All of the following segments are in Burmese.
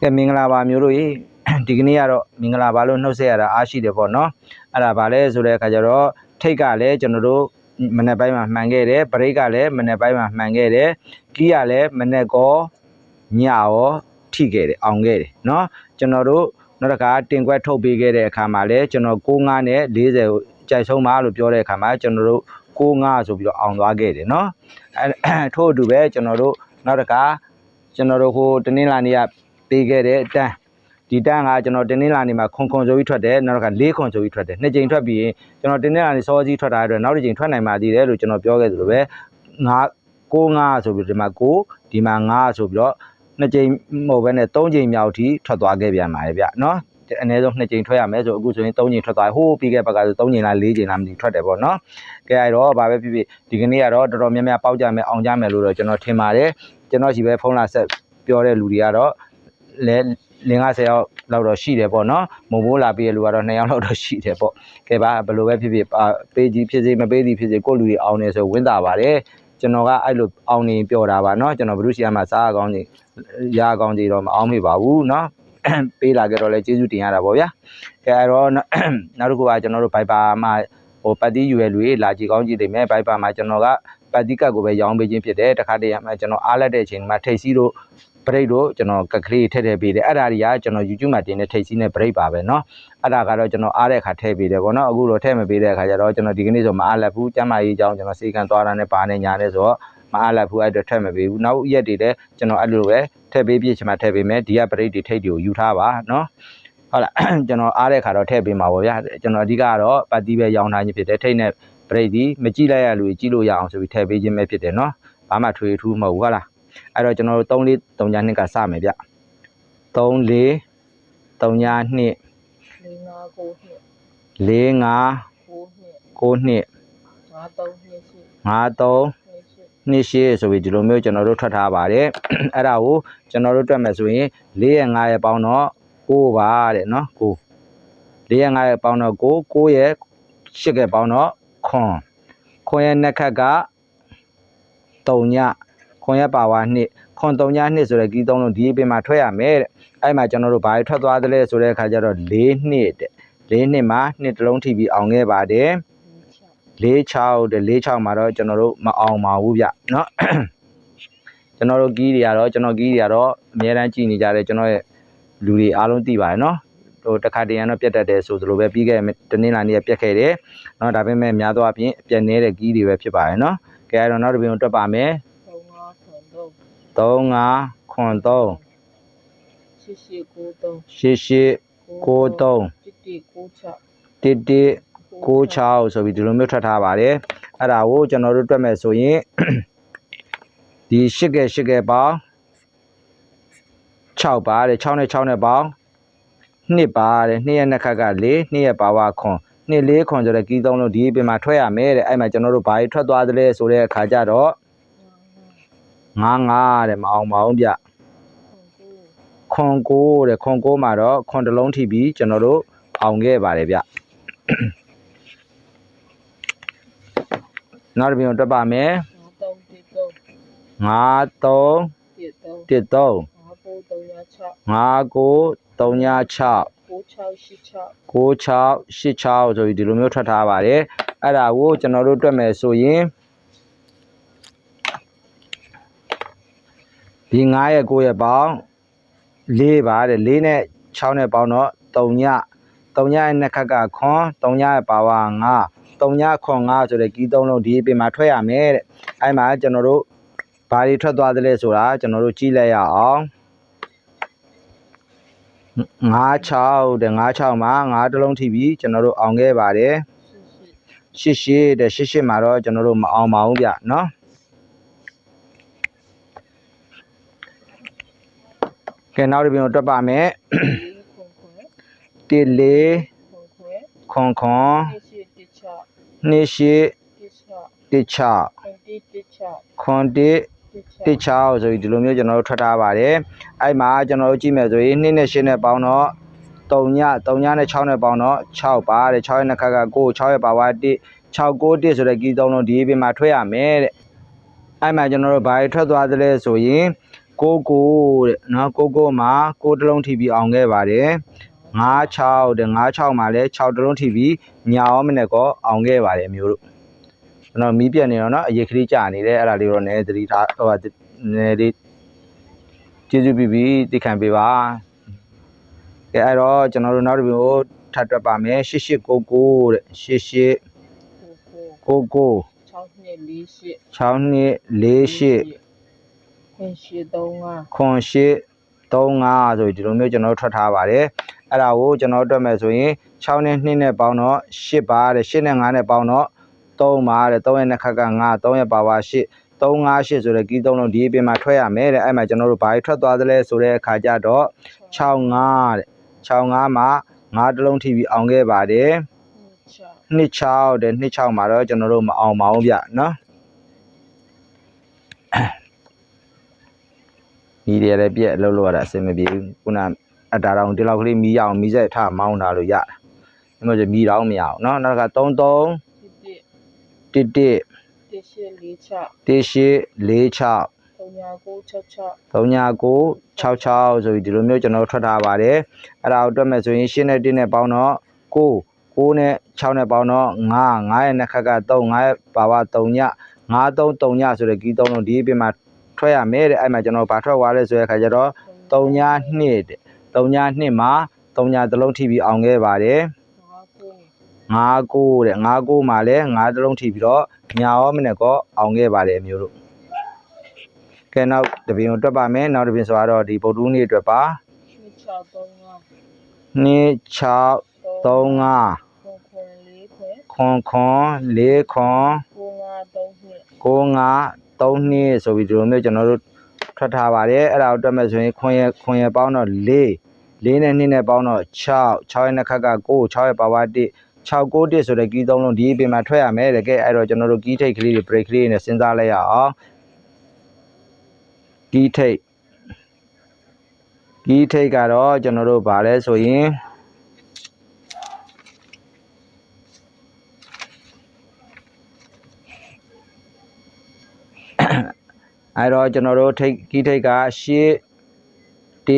ကဲမင်္ဂလာပါမျိုးတို့ရေဒီကနေ့ကတော့မင်္ဂလာပါလို့နှုတ်ဆက်ရတာအားရှိတယ်ပေါ့နော်အဲ့ဒါဗာလဲဆိုတဲ့အခါကျတော့ထိတ်ကလည်းကျွန်တော်တို့မနေ့ပိုင်းမှာမှန်ခဲ့တယ်ဘရိတ်ကလည်းမနေ့ပိုင်းမှာမှန်ခဲ့တယ်ကီးကလည်းမနေ့ကောညရောထိခဲ့တယ်အောင်ခဲ့တယ်နော်ကျွန်တော်တို့နောက်တစ်ခါတင်ကွက်ထုတ်ပေးခဲ့တဲ့အခါမှာလည်းကျွန်တော်65နဲ့40ကိုကြိုက်ဆုံးပါလို့ပြောတဲ့အခါမှာကျွန်တော်တို့65ဆိုပြီးတော့အောင်သွားခဲ့တယ်နော်အဲထို့အတူပဲကျွန်တော်တို့နောက်တစ်ခါကျွန်တော်တို့ဟိုတနင်္လာနေ့က ပေးခဲ့တဲ့တန်းဒီတန်းကကျွန်တော်တင်းနှင်းလာနေမှာခွန်ခွန်ဆိုပြီးထွက်တယ်နောက်တစ်ခါလေးခွန်ဆိုပြီးထွက်တယ်နှစ်ကြိမ်ထွက်ပြီးရင်ကျွန်တော်တင်းနှင်းလာနေစောကြီးထွက်တာအတွက်နောက်တစ်ကြိမ်ထွက်နိုင်ပါသေးတယ်လို့ကျွန်တော်ပြောခဲ့သလိုပဲငါကိုငါဆိုပြီးဒီမှာကိုဒီမှာငါဆိုပြီးတော့နှစ်ကြိမ်မဟုတ်ဘဲနဲ့သုံးကြိမ်မြောက်ထိထွက်သွားခဲ့ပြန်ပါတယ်ဗျနော်အနည်းဆုံးနှစ်ကြိမ်ထွက်ရမယ်ဆိုအခုဆိုရင်၃ကြိမ်ထွက်သွားဟိုးပြီးခဲ့ဘက်ကဆို၃ကြိမ်လား၄ကြိမ်လားမသိထွက်တယ်ပေါ့နော်ကဲအဲ့တော့ဘာပဲဖြစ်ဖြစ်ဒီကနေ့ကတော့တော်တော်များများပေါက်ကြမယ်အောင်ကြမယ်လို့တော့ကျွန်တော်ထင်ပါတယ်ကျွန်တော်ရှိပဲဖုန်းလာဆက်ပြောတဲ့လူတွေကတော့ လဲလင်း50ရောက်လောက်တော့ရှိတယ်ပေါ့နော်မုံဘိုးလာပြီးရလူကတော့2ယောက်လောက်တော့ရှိတယ်ပေါ့ကဲပါဘယ်လိုပဲဖြစ်ဖြစ်အာပေးကြီးဖြစ်စေမပေးသည်ဖြစ်စေကိုယ့်လူတွေအောင်နေဆိုဝင်းတာပါတယ်ကျွန်တော်ကအဲ့လိုအောင်နေပြောတာပါเนาะကျွန်တော်ဘုရုရှိရမှာစားအကောင်းကြီးရအကောင်းကြီးတော့မအောင်မိပါဘူးเนาะပေးလာကြတော့လဲကျေးဇူးတင်ရတာပေါ့ဗျာကဲအဲ့တော့နောက်တစ်ခုကကျွန်တော်တို့ဘိုက်ပါမှာဟိုပတ်တီးယူရလူတွေလာကြည့်ကောင်းကြည့်နေမယ်ဘိုက်ပါမှာကျွန်တော်ကပတ်တီးကတ်ကိုပဲရောင်းပေးခြင်းဖြစ်တယ်တခါတည်းမှာကျွန်တော်အားလက်တဲ့အချိန်မှာထိတ်စီးတို့ ဘရိတ်တို့ကျွန်တော်ကကလေးထည့်ထည့်ပေးတယ်အဲ့ဒါတွေကကျွန်တော် YouTube မှာတင်တဲ့ထိတ်စီးနဲ့ဘရိတ်ပါပဲเนาะအဲ့ဒါကတော့ကျွန်တော်အားတဲ့အခါထည့်ပေးတယ်ပေါ့နော်အခုတော့ထည့်မပေးတဲ့အခါကျတော့ကျွန်တော်ဒီကနေ့ဆိုမအားလက်ဘူးကျမ်းမာရေးအကြောင်းကျွန်တော်စေကန်သွားတာနဲ့ပါနေညာနဲ့ဆိုတော့မအားလက်ဘူးအဲ့တော့ထည့်မပေးဘူးနောက်ရက်တွေလည်းကျွန်တော်အဲ့လိုပဲထည့်ပေးပြချင်မှထည့်ပေးမယ်ဒီကဘရိတ်တွေထိတ်တွေကိုယူထားပါเนาะဟုတ်လားကျွန်တော်အားတဲ့အခါတော့ထည့်ပေးမှာပေါ့ဗျာကျွန်တော်အဓိကကတော့ပတ်တီးပဲရောင်းထားခြင်းဖြစ်တယ်ထိတ်နဲ့ဘရိတ်ဒီမကြည့်လိုက်ရလူကြီးကြည့်လို့ရအောင်ဆိုပြီးထည့်ပေးခြင်းပဲဖြစ်တယ်เนาะဘာမှထွေထူးမဟုတ်ဘူးဟုတ်လား အဲ့တော့ကျွန်တော်တို့3လေး3ညာနှစ်ကစမယ်ဗျ3လေး3ညာနှစ်လေးငါးကိုနှစ်4 5ကိုနှစ်9နှစ်ငါးသုံးနှစ်ရှိ5 3နှစ်ရှိနှစ်8ဆိုပြီးဒီလိုမျိုးကျွန်တော်တို့ထွက်ထားပါတယ်အဲ့ဒါကိုကျွန်တော်တို့တွက်မယ်ဆိုရင်4ရဲ့5ရဲ့ပေါင်းတော့6ပါတဲ့နော်9 4ရဲ့5ရဲ့ပေါင်းတော့9 9ရဲ့8ရဲ့ပေါင်းတော့ခွန်ခွန်ရဲ့နှစ်ခတ်က3ည ခွန်ရဲ့ပါဝါနှစ်ခွန်3ညနှစ်ဆိုတဲ့ကြီးသုံးလုံးဒီအပြင်မှာထွက်ရမယ်တဲ့အဲ့မှာကျွန်တော်တို့ဘာတွေထွက်သွားသလဲဆိုတဲ့အခါကျတော့4နှစ်တဲ့4နှစ်မှာနှစ်တစ်လုံးထိပြီးအောင်ခဲ့ပါတယ် လေးချ 46တဲ့46မှာတော့ကျွန်တော်တို့မအောင်ပါဘူးဗျเนาะ ကျွန်တော်တို့ကီးတွေကတော့ကျွန်တော်ကီးတွေကတော့အများတန်းကြည်နေကြတယ်ကျွန်တော်ရဲ့လူတွေအားလုံးသိပါတယ်เนาะဟိုတစ်ခါတရံတော့ပြတ်တတ်တယ်ဆိုသလိုပဲပြီးခဲ့တဲ့တနင်္လာနေ့ကပြတ်ခဲ့တယ်เนาะဒါပေမဲ့များသောအားဖြင့်ပြတ်နေတဲ့ကီးတွေပဲဖြစ်ပါတယ်เนาะကဲအဲ့တော့နောက်တစ်ပြင်ကိုတွက်ပါမယ် သုံးငါးခွန်သုံး35ရှိရှိကိုသုံး88 93တိတိကိုချတစ်တစ်96ဆိုပြီးဒီလိုမျိုးထွက်ထားပါတယ်အဲ့ဒါကိုကျွန်တော်တို့တွက်မယ်ဆိုရင်ဒီ8ကဲ8ကဲပေါင်း6ပါတယ်6နဲ့6နဲ့ပေါင်း2ပါတယ်2ရဲ့နှစ်ခတ်က4 2ရဲ့ပါဝါခွန်2 4ခွန်ဆိုတဲ့ကီးသုံးလုံးဒီအပြင်မှာထွက်ရမယ်တဲ့အဲ့မှာကျွန်တော်တို့ဘာတွေထွက်သွားသလဲဆိုတဲ့အခါကျတော့ 9 9တဲ့မအောင်ပါဘူးဗျခွန်ကိုခွန်9တဲ့ခွန်9မှာတော့ခွန်တစ်လုံးထိပြီးကျွန်တော်တို့အောင်ခဲ့ပါတယ်ဗျနောက်တစ်ပြင်ကိုတွက်ပါမယ်ငါးသုံးတိသုံး1 3တစ်သုံး1 3ငါးကို5 9 3 6သုံးရချကိုချောက်ရှိချောက်6 86ဆိုပြီးဒီလိုမျိုးထွက်ထားပါတယ်အဲ့ဒါကိုကျွန်တော်တို့တွက်မယ်ဆိုရင် ဒီ9ရဲ့9ရဲ့ပေါင်း4ပါတဲ့4နဲ့6နဲ့ပေါင်းတော့3ည3ညရဲ့နှစ်ခတ်ကခွန်3ညရဲ့ပါဝါ9 3ညခွန်9ဆိုတဲ့ကြီးသုံးလုံးဒီအပြင်မှာထွက်ရမယ်တဲ့အဲ့မှာကျွန်တော်တို့ဘာတွေထွက်သွားသလဲဆိုတာကျွန်တော်တို့ကြည့်လိုက်ရအောင်96တဲ့96မှာ9တစ်လုံးထိပြီးကျွန်တော်တို့အောင်ခဲ့ပါတယ် ရှိရှိ 88တဲ့88မှာတော့ကျွန်တော်တို့မအောင်ပါဘူးဗျเนาะ ကဲနောက်တစ်ပြင်ကိုတွက်ပါမယ်လေးခွန်ခွဲ1 4 ခွန်ခွန်နှစ်ရှိတိချ28ခွန်တိတိချ1 1 6ဆိုပြီးဒီလိုမျိုးကျွန်တော်တို့ထွက်ထားပါတယ်အဲ့မှာကျွန်တော်တို့ကြည့်မယ်ဆိုရင်2နဲ့8နဲ့ပေါင်းတော့3ည3ညနဲ့6နဲ့ပေါင်းတော့6ပါတဲ့6ရဲ့နှစ်ခါက9 6ရဲ့ပါဝါ1 6 9 1ဆိုတဲ့ကြီးသုံးလုံးဒီအပြင်မှာထွက်ရမယ်တဲ့အဲ့မှာကျွန်တော်တို့ဘာတွေထွက်သွားသလဲဆိုရင် ကိုကိုတဲ့နော်ကိုကိုမှာကိုတလုံးထိပြီးအောင်ခဲ့ပါတယ်56တဲ့56မှာလည်း6တလုံးထိပြီးညာရောမနဲ့ကောအောင်ခဲ့ပါတယ်မျိုးတို့ကျွန်တော်မီးပြက်နေတော့เนาะအရေးခရီးကြာနေတယ်အဲ့ဒါလေးတော့နည်းသတိထားဟိုဟာနည်းလေးကျေးဇူးပြုပြီးသိခံပေးပါကဲအဲ့တော့ကျွန်တော်တို့နောက်တစ်ပြို့ထပ်တွက်ပါမယ်8899တဲ့8899 6248 6248 0835 0835ဆိုပြီးဒီလိုမျိုးကျွန်တော်ထွက်ထားပါတယ်အဲ့ဒါကိုကျွန်တော်တွက်မယ်ဆိုရင်6နဲ့2နဲ့ပေါင်းတော့8ပါတဲ့8နဲ့5နဲ့ပေါင်းတော့3ပါတဲ့3ရဲ့နှစ်ခါက5 3ရဲ့ပါပါ8 358ဆိုတဲ့ကီးသုံးလုံးဒီအပြင်မှာထွက်ရမယ်တဲ့အဲ့မှာကျွန်တော်တို့ဘာတွေထွက်သွားသလဲဆိုတဲ့အခါကျတော့65တဲ့65မှာ5တလုံးထိပြီးအောင်ခဲ့ပါတယ်26တဲ့26မှာတော့ကျွန်တော်တို့မအောင်ပါဘူးဗျနော် မီးရလည်းပြက်အလုပ်လုပ်ရတာအဆင်မပြေဘူးခုနအတာတောင်ဒီလောက်ကလေးမီးရအောင်မီးစက်ထမောင်းတာလို့ရတာဒီမှာကျမီးတော့မရအောင်နော်နောက်က33 1 11 1 6 1846 3966 3966ဆိုပြီးဒီလိုမျိုးကျွန်တော်ထွက်ထားပါတယ်အဲ့ဒါကိုတွက်မယ်ဆိုရင်8နဲ့1နဲ့ပေါင်းတော့9 9နဲ့6နဲ့ပေါင်းတော့9 9ရဲ့နှစ်ခက်က3 9ရဲ့ပါဝါ3ည9 3 3ညဆိုတဲ့ကီး3လုံးဒီအပြင်မှာ ထွက်ရမယ်တဲ့အဲ့မှာကျွန်တော်ဘာထွက်သွားလဲဆိုတဲ့အခါကျတော့3ည2တဲ့3ည2မှာ3ညတစ်လုံးထိပြီးအောင်ခဲ့ပါတယ်5 59တဲ့59မှာလည်း9တစ်လုံးထိပြီးတော့ညာရောမနဲ့ကောအောင်ခဲ့ပါတယ်အမျိုးတို့ကဲနောက်တပင်ကိုတွက်ပါမယ်နောက်တပင်ဆိုတော့ဒီဗုဒ္ဓဦးနေ့အတွက်ပါ6 3 5 26 35ခွန်ခွန်4ခွင်ခွန်ခွန်4ခွန်9 3နှစ်95 3နှစ်ဆိုပြီးဒီလိုမျိုးကျွန်တော်တို့ထွက်ထားပါတယ်အဲ့ဒါကိုတွက်မယ်ဆိုရင်ခွန်ရခွန်ရပေါင်းတော့4 4နဲ့2နဲ့ပေါင်းတော့6 6ရဲ့နှစ်ခက်က9 6ရဲ့ပါဝါ1 6 9 1ဆိုတဲ့ကီးသုံးလုံးဒီအပြင်မှာထွက်ရမယ်တဲ့ကဲအဲ့တော့ကျွန်တော်တို့ကီးထိတ်ကလေးတွေ break ကလေးတွေနဲ့စဉ်းစားလိုက်ရအောင်ကီးထိတ်ကီးထိတ်ကတော့ကျွန်တော်တို့ဗာလဲဆိုရင် အဲ့တော့ကျွန်တော်တို့ထိတ်ကီးထိတ်ကရှေ့1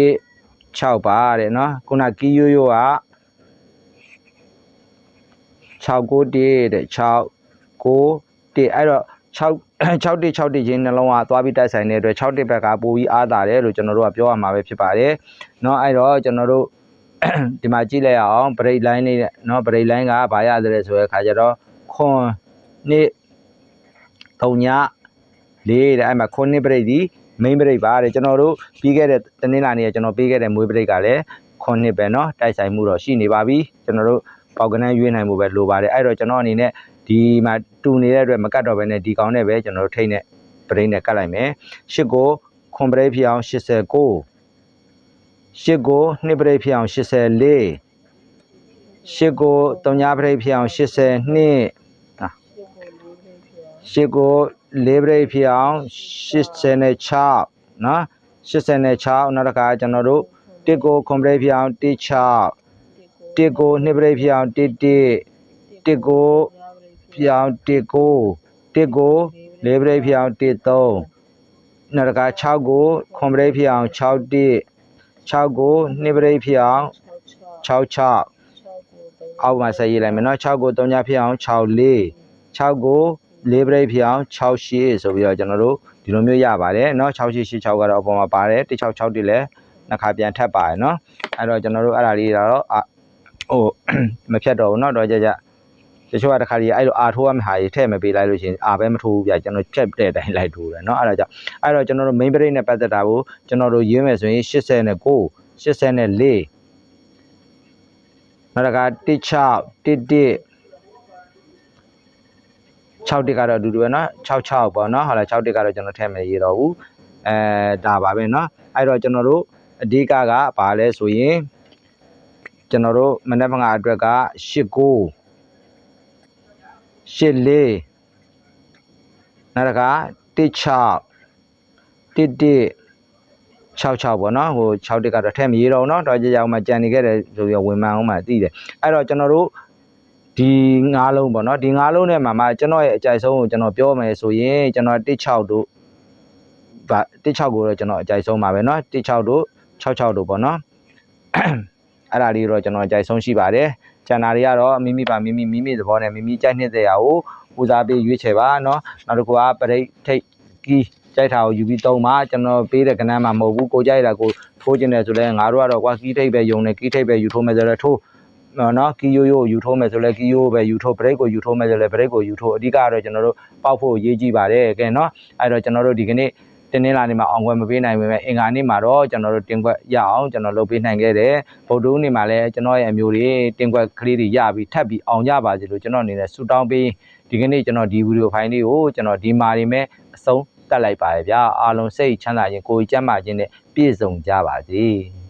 6ပါတဲ့เนาะခုနကီးရိုးရိုးက6 9 1တဲ့6 9 1အဲ့တော့6 6တိ6တိချင်းနှလုံးကသွားပြီးတိုက်ဆိုင်တဲ့အတွက်6တိဘက်ကပိုပြီးအားတာတယ်လို့ကျွန်တော်တို့ကပြောရမှာပဲဖြစ်ပါတယ်เนาะအဲ့တော့ကျွန်တော်တို့ ဒီမှာကြည့်လိုက်အောင် break line လေးနဲ့เนาะ break line ကဘာရတယ်ဆိုတဲ့အခါကျတော့ခွန်နှစ်3ည လေးတဲ့အဲ့မှာခွန်နှစ် break ဒီ main break ပါတဲ့ကျွန်တော်တို့ပြီးခဲ့တဲ့တနင်္လာနေ့ကကျွန်တော်ပြီးခဲ့တဲ့မွေး break ကလည်းခွန်နှစ်ပဲเนาะတိုက်ဆိုင်မှုတော့ရှိနေပါပြီကျွန်တော်တို့ပေါက်ကနန်းရွေးနိုင်မှုပဲလိုပါတယ်အဲ့တော့ကျွန်တော်အနေနဲ့ဒီမှာတူနေတဲ့အတွက်မကတ်တော့ဘဲနဲ့ဒီကောင်နဲ့ပဲကျွန်တော်တို့ထိတ်နဲ့ break နဲ့ကတ်လိုက်မယ်ရှစ်ကိုခွန် break ဖြစ်အောင်89ရှစ်ကိုနှစ် break ဖြစ်အောင်84ရှစ်ကို3ည break ဖြစ်အောင်82 ရှစ်ကို လေးပရိတ်ဖြစ်အောင်86နော်86နောက်တစ်ခါကျွန်တော်တို့တစ်ကိုခွန်ပရိတ်ဖြစ်အောင်16တစ်ကိုနှစ်ပရိတ်ဖြစ်အောင်11တစ်ကိုဖြစ်အောင်19တစ်ကိုလေးပရိတ်ဖြစ်အောင်13နောက်တစ်ခါ6ကိုခွန်ပရိတ်ဖြစ်အောင်61 6ကိုနှစ်ပရိတ်ဖြစ်အောင်66အောက်မှာဆက်ရေးလိုက်မယ်နော်6ကို3ညဖြစ်အောင်64 6ကို လေးပရိတ်ဖြစ်အောင်6ရှည်ဆိုပြီးတော့ကျွန်တော်တို့ဒီလိုမျိုးရပါတယ်เนาะ6ရှည်6ကတော့အပေါ်မှာပါတယ်166တိလည်းနှစ်ခါပြန်ထပ်ပါတယ်เนาะအဲ့တော့ကျွန်တော်တို့အဲ့ဒါလေးတော့အဟို မဖြတ်တော့ဘူးเนาะတော့ကြကြတချို့ကတခါကြီးအဲ့လိုအာထိုးရမယ့်ဟာကြီးထည့်မပေးလိုက်လို့ရှိရင်အာပဲမထိုးဘူးဗျကျွန်တော်ချက်တဲ့အတိုင်းလိုက်ထိုးတယ်เนาะအဲ့ဒါကြောင့်အဲ့တော့ကျွန်တော်တို့ main break နဲ့ပတ်သက်တာကိုကျွန်တော်တို့ရေးမယ်ဆိုရင်89 84နောက်တစ်ခါ16 11 6တစ်ကတော့အတူတူပဲเนาะ66ပေါ့เนาะဟုတ်လား6တစ်ကတော့ကျွန်တော်ထည့်မယ်ရေးတော့ဘူးအဲဒါပါပဲเนาะအဲ့တော့ကျွန်တော်တို့အဓိကကဘာလဲဆိုရင်ကျွန်တော်တို့မနေ့ကအတွက်က89 84နောက်တစ်ခါ16 11 66ပေါ့နော်ဟို6တစ်ကတော့ထည့်မရေးတော့ဘူးเนาะတော့ကြကြအောင်မှကြံနေခဲ့တယ်ဆိုပြီးဝင်မှန်အောင်မှသိတယ်အဲ့တော့ကျွန်တော်တို့ ဒီငါးလုံးပေါ့နော်ဒီငါးလုံးထဲမှာမှကျွန်တော်ရဲ့အကြိုက်ဆုံးကိုကျွန်တော်ပြောမယ်ဆိုရင်ကျွန်တော်16တို့ဗ ဗ16ကိုတော့ကျွန်တော်အကြိုက်ဆုံးပါပဲเนาะ16တို့66တို့ပေါ့เนาะ အဲ့ဒါလေးတော့ကျွန်တော်အကြိုက်ဆုံးရှိပါတယ်ကျန်တာတွေကတော့မိမိပါမိမိမိမိသဘောနဲ့မိမိကြိုက်နှစ်တဲ့အရာကိုဦးစားပေးရွေးချယ်ပါเนาะနောက်တစ်ခုကပရိတ်ထိတ်ကီးကြိုက်တာကိုယူပြီးသုံးပါကျွန်တော်ပေးတဲ့ကဏ္ဍမှာမဟုတ်ဘူးကိုကြိုက်တာကိုထိုးခြင်းတယ်ဆိုလဲငါတို့ကတော့ကွာကီးထိတ်ပဲယုံနေကီးထိတ်ပဲယူထိုးမယ်ဆိုလဲထိုး နော်ကီယိုယိုယူထိုးမယ်ဆိုလဲကီယိုပဲယူထိုးဘရိတ်ကိုယူထိုးမယ်ဆိုလဲဘရိတ်ကိုယူထိုးအဓိကကတော့ကျွန်တော်တို့ပေါက်ဖို့ရေးကြည့်ပါတယ်ကဲနော်အဲ့တော့ကျွန်တော်တို့ဒီကနေ့တင်းင်းလာနေမှာအောင်ခွဲမပေးနိုင်ပေမဲ့အင်္ဂါနေ့မှာတော့ကျွန်တော်တို့တင်ခွက်ရအောင်ကျွန်တော်လုပ်ပေးနိုင်ခဲ့တယ်ဗုဒ္ဓဦးနေ့မှာလည်းကျွန်တော်ရဲ့အမျိုးတွေတင်ခွက်ကလေးတွေရပြီးထပ်ပြီးအောင်ကြပါစေလို့ကျွန်တော်အနေနဲ့ဆုတောင်းပေးဒီကနေ့ကျွန်တော်ဒီဗီဒီယိုဖိုင်လေးကိုကျွန်တော်ဒီမာရီမဲ့အဆုံးတက်လိုက်ပါရဗျာအားလုံးစိတ်ချမ်းသာခြင်းကိုယ်ကြီးကျန်းမာခြင်းနဲ့ပြည့်စုံကြပါစေ